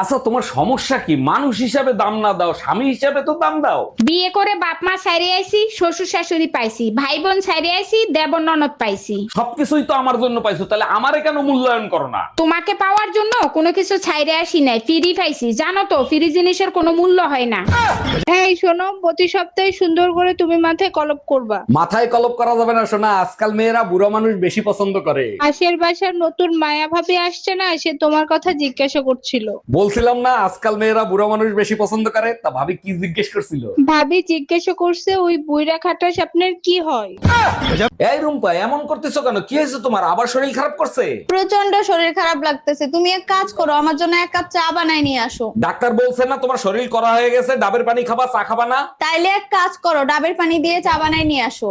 আচ্ছা তোমার সমস্যা কি? মানুষ হিসাবে দাম না দাও স্বামী হিসাবে তো দাম দাও। বিয়ে করে বাপ মা সাইরে আইছি শ্বশুর শাশুড়ি পাইছি ভাই বোন সাইরে আইছি দেবর ননদ পাইছি। সবকিছুই তো আমার জন্য পাইছো তাহলে আমারে কেন মূল্যায়ন করো না? তোমাকে পাওয়ার জন্য কোনো কিছু ছাইরে আসি নাই ফ্রি পাইছি। জানো তো ফ্রি জিনিসের কোনো মূল্য হয় না। এই শোনো প্রতি সপ্তাহে সুন্দর করে তুমি মাথায় কলপ করবা। মাথায় কলপ করা যাবে না শোনা। আজকাল মেয়েরা বুড়ো মানুষ বেশি পছন্দ করে। পাশের বাসার নতুন মায়া ভাবে আসছে না সে তোমার কথা জিজ্ঞাসা করছিল। বলছিলাম না আজকাল মেয়েরা বুড়ো মানুষ বেশি পছন্দ করে তা ভাবি কি জিজ্ঞেস করছিল? ভাবি জিজ্ঞাসা করছে ওই বুইরা খাটাস আপনার কি হয়? এই রুম্পা এমন করতেছো কেন? কি হয়েছে তোমার? আবার শরীর খারাপ করছে? প্রচণ্ড শরীর খারাপ লাগতেছে। তুমি এক কাজ করো আমার জন্য এক কাপ চা বানাই নিয়ে আসো। ডাক্তার বলছে না তোমার শরীর করা হয়ে গেছে ডাবের পানি খাবা চা খাবা না? তাইলে এক কাজ করো ডাবের পানি দিয়ে চা বানাই নিয়ে আসো।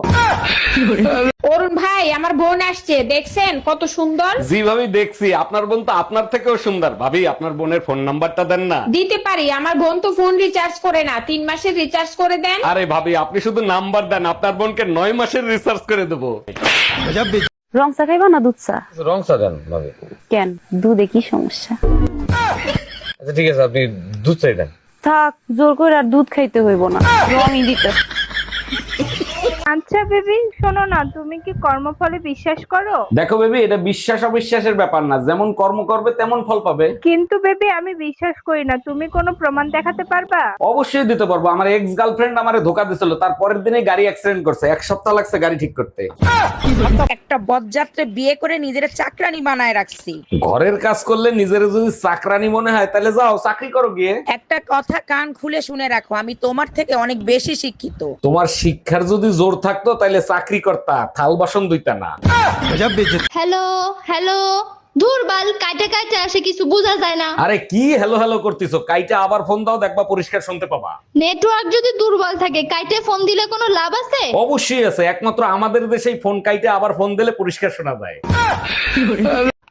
অরুণ ভাই আমার বোন আসছে দেখছেন কত সুন্দর? জি ভাবি দেখছি। আপনার বোন তো আপনার থেকেও সুন্দর। ভাবি আপনার বোনের ফোন নাম্বারটা দেন না। দিতে পারি আমার বোন তো ফোন রিচার্জ করে না তিন মাসের রিচার্জ করে দেন। আরে ভাবি আপনি শুধু নাম্বার দেন আপনার বোনকে নয় মাসের রিচার্জ করে দেবো। রং চা খাইবা না দুধ চা? রং চা দেন ভাবি। কেন? দুধে কি সমস্যা? আচ্ছা ঠিক আছে আপনি দুধ চাই দেন। থাক জোর করে আর দুধ খাইতে হইব না। রঙই দিতে। আচ্ছা বেবি শোনো না তুমি কি কর্মফলে বিশ্বাস করো? দেখো বেবি এটা বিশ্বাস অবিশ্বাসের ব্যাপার না। যেমন কর্ম করবে তেমন ফল পাবে। কিন্তু বেবি আমি বিশ্বাস করি না। তুমি কোনো প্রমাণ দেখাতে পারবা? অবশ্যই দিতে পারব। আমার এক্স গার্লফ্রেন্ড আমারে ধোকা দিছিল। তার পরের দিনে গাড়ি অ্যাক্সিডেন্ট করছে। এক সপ্তাহ লাগছে গাড়ি ঠিক করতে। একটা বদযাত্রে বিয়ে করে নিজের চাকরানি বানায় রাখছি। ঘরের কাজ করলে নিজের যদি চাকরানি মনে হয় তাহলে যাও চাকরি করো গিয়ে। একটা কথা কান খুলে শুনে রাখো আমি তোমার থেকে অনেক বেশি শিক্ষিত। তোমার শিক্ষার যদি জোর থাকতো তাহলে চাকরি করতা থাল বাসন দুইটা না। হ্যালো হ্যালো দুর্বল আসে কিছু বোঝা যায় না। আরে কি হ্যালো হ্যালো করতেছো? কাইটা আবার ফোন দাও দেখবা পরিষ্কার শুনতে পাবা। নেটওয়ার্ক যদি দুর্বল থাকে কাইটে ফোন দিলে কোনো লাভ আছে? অবশ্যই আছে একমাত্র আমাদের দেশেই ফোন কাইটে আবার ফোন দিলে পরিষ্কার শোনা যায়।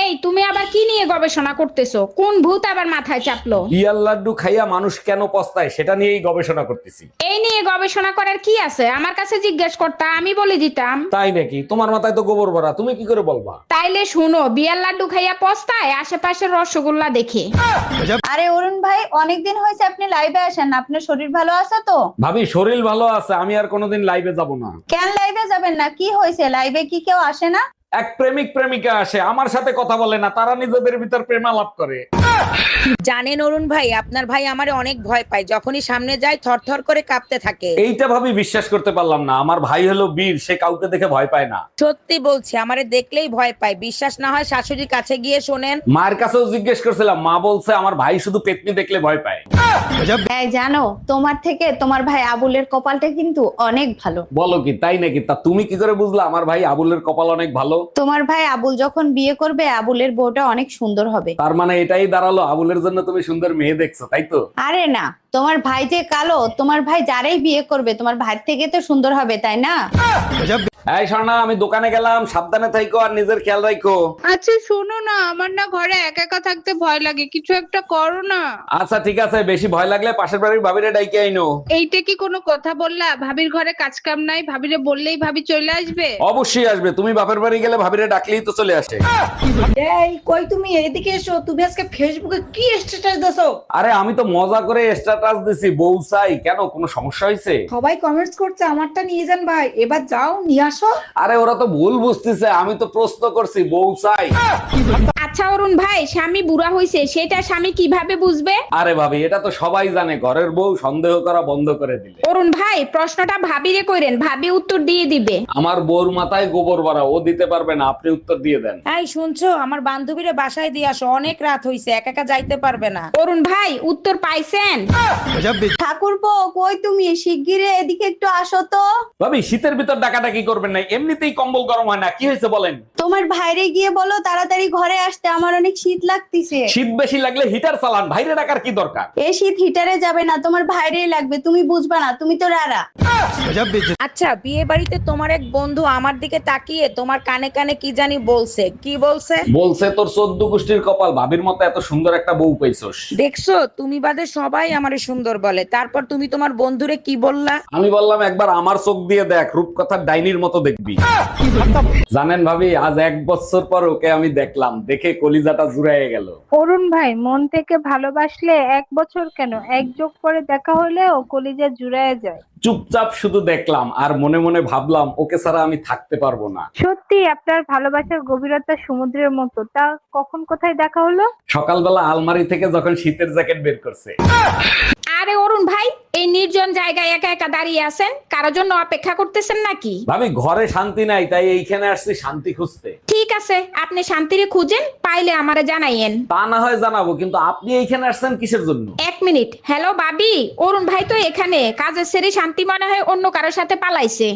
এই তুমি আবার কি নিয়ে গবেষণা করতেছো? কোন ভূত আবার মাথায় চাপলো? পিয়ার লাড্ডু খাইয়া মানুষ কেন পস্তায়? সেটা নিয়েই গবেষণা করতেছি। এই নিয়ে গবেষণা করার কি আছে? আমার কাছে জিজ্ঞেস করতা আমি বলে দিতাম। তাই নাকি? তোমার মাথায় তো গোবর ভরা তুমি কি করে বলবা? তাইলে শুনো বিয়ার লাড্ডু খাইয়া পস্তায় আশেপাশের রসগোল্লা দেখে। আরে অরুণ ভাই অনেকদিন হয়েছে আপনি লাইভে আসেন না। আপনার শরীর ভালো আছে তো? ভাবি শরীর ভালো আছে আমি আর কোনোদিন লাইভে যাব না। কেন লাইভে যাবেন না? কি হয়েছে? লাইভে কি কেউ আসে না? এক প্রেমিক প্রেমিকা আসে আমার সাথে কথা বলে না তারা নিজেদের ভিতর প্রেমালাপ করে। জানেন অরুণ ভাই আপনার ভাই আমারে অনেক ভয় পায়। যখনই সামনে যায় থরথর করে কাঁপতে থাকে। এইটা ভাবি বিশ্বাস করতে পারলাম না। আমার ভাই হলো বীর সে কাউকে দেখে ভয় পায় না। সত্যি বলছি আমারে দেখলেই ভয় পায়। বিশ্বাস না হয় শাশুড়ির কাছে গিয়ে শোনেন। মায়ের কাছেও জিজ্ঞেস করছিলাম মা বলছে আমার ভাই শুধু পেতনি দেখলে ভয় পায়। এই জানো তোমার থেকে তোমার ভাই আবুলের কপালটা কিন্তু অনেক ভালো। বলো কি তাই নাকি? তা তুমি কি করে বুঝলা আমার ভাই আবুলের কপাল অনেক ভালো? তোমার ভাই আবুল যখন বিয়ে করবে আবুলের বউটা অনেক সুন্দর হবে। তার মানে এটাই দাঁড়াল আবুলের জন্য তুমি সুন্দর মেয়ে দেখছ, তাই তো? আরে না, তোমার ভাই যে কালো, তোমার ভাই যারাই বিয়ে করবে, তোমার ভাই থেকে তো সুন্দর হবে, তাই না? এই আমি দোকানে গেলাম সাবধানে থাইকো আর নিজের খেয়াল রাখো আচ্ছা শোনো না আমার না ঘরে একা একা থাকতে ভয় লাগে কিছু একটা করো না। আচ্ছা ঠিক আছে বেশি ভয় লাগলে পাশের বাড়ির ভাবিরে ডাইকে আইনো। এইটা কি কোনো কথা বললা? ভাবির ঘরে কাজ কাম নাই ভাবিরে বললেই ভাবি চলে আসবে। অবশ্যই আসবে তুমি বাপের বাড়ি গেলে ভাবিরে ডাকলেই তো চলে আসে। এই কই তুমি? এদিকে এসো তুমি আজকে ফেসবুকে কি স্ট্যাটাস দিছো? আরে আমি তো মজা করে স্ট্যাটাস দিছি বউ চাই। কেন কোনো সমস্যা হয়েছে সবাই কমেন্টস করছে আমারটা নিয়ে যান ভাই। এবার যাও নিয়ে আসো। আরে ওরা তো ভুল বুঝতেছে আমি তো প্রশ্ন করছি বউ চাই। আচ্ছা অরুণ ভাই স্বামী বুড়া হইছে সেটা স্বামী কীভাবে বুঝবে? আরে ভাবি এটা তো সবাই জানে ঘরের বউ সন্দেহ করা বন্ধ করে দিলে। অরুণ ভাই প্রশ্নটা ভাবিরে কইরেন ভাবি উত্তর দিয়ে দিবে। আমার বউর মাথায় গোবর ভরা ও দিতে পারবে না আপনি উত্তর দিয়ে দেন। এই শুনছো আমার বান্ধবীরে বাসায় দিয়ে আসো অনেক রাত হইছে একা একা যাইতে পারবে না। অরুণ ভাই উত্তর পাইছেন? ঠাকুরপো কই তুমি? শিগগিরে এদিকে একটু আসো তো। ভাবি শীতের ভিতর ডাকাডাকি করবে করবেন না এমনিতেই কম্বল গরম হয় না। কি হয়েছে বলেন? তোমার ভাইরে গিয়ে বলো তাড়াতাড়ি ঘরে আসতে আমার অনেক শীত লাগতেছে। শীত বেশি লাগলে হিটার চালান বাইরে রাখার কি দরকার? এই শীত হিটারে যাবে না তোমার ভাইরেই লাগবে তুমি বুঝবা না তুমি তো রারা। আচ্ছা বিয়ে বাড়িতে তোমার এক বন্ধু আমার দিকে তাকিয়ে তোমার কানে কানে কি জানি বলছে কি বলছে? বলছে তোর চোদ্দ গোষ্ঠীর কপাল ভাবির মতো এত সুন্দর একটা বউ পাইছস দেখছ তুমি বাদে সবাই আমারে সুন্দর বলে তারপর তুমি তোমার বন্ধুরে কি বললা? আমি বললাম একবার আমার চোখ দিয়ে দেখ রূপকথার ডাইনির মতো দেখবি? জানেন ভাবি আজ এক বছর পর ওকে আমি দেখলাম। দেখে কলিজাটা জুড়াইয়ে গেল। অরুণ ভাই মন থেকে ভালোবাসলে এক বছর কেন? এক যোগ করে দেখা হলে ও কলিজা জুড়ায় যায়। চুপচাপ শুধু দেখলাম আর মনে মনে ভাবলাম ওকে ছাড়া আমি থাকতে পারব না। সত্যি আপনার ভালোবাসার গভীরতা সমুদ্রের মতো। তা কখন কোথায় দেখা হলো? সকালবেলা আলমারি থেকে যখন শীতের জ্যাকেট বের করছে। আরে অরুণ ভাই এই নির্জন জায়গায় একা একা দাঁড়িয়ে আছেন কারোর জন্য অপেক্ষা করতেছেন নাকি? ভাবি ঘরে শান্তি নাই তাই এইখানে আসছি শান্তি খুঁজতে। ঠিক আছে আপনি শান্তিরে খুঁজেন পাইলে আমারে জানাইয়েন। তা না হয় জানাব কিন্তু আপনি এইখানে আসছেন কিসের জন্য? এক মিনিট হ্যালো বাবি অরুণ ভাই তো এখানে কাজের সেরে শান্তি মনে হয় অন্য কারোর সাথে পালাইছে।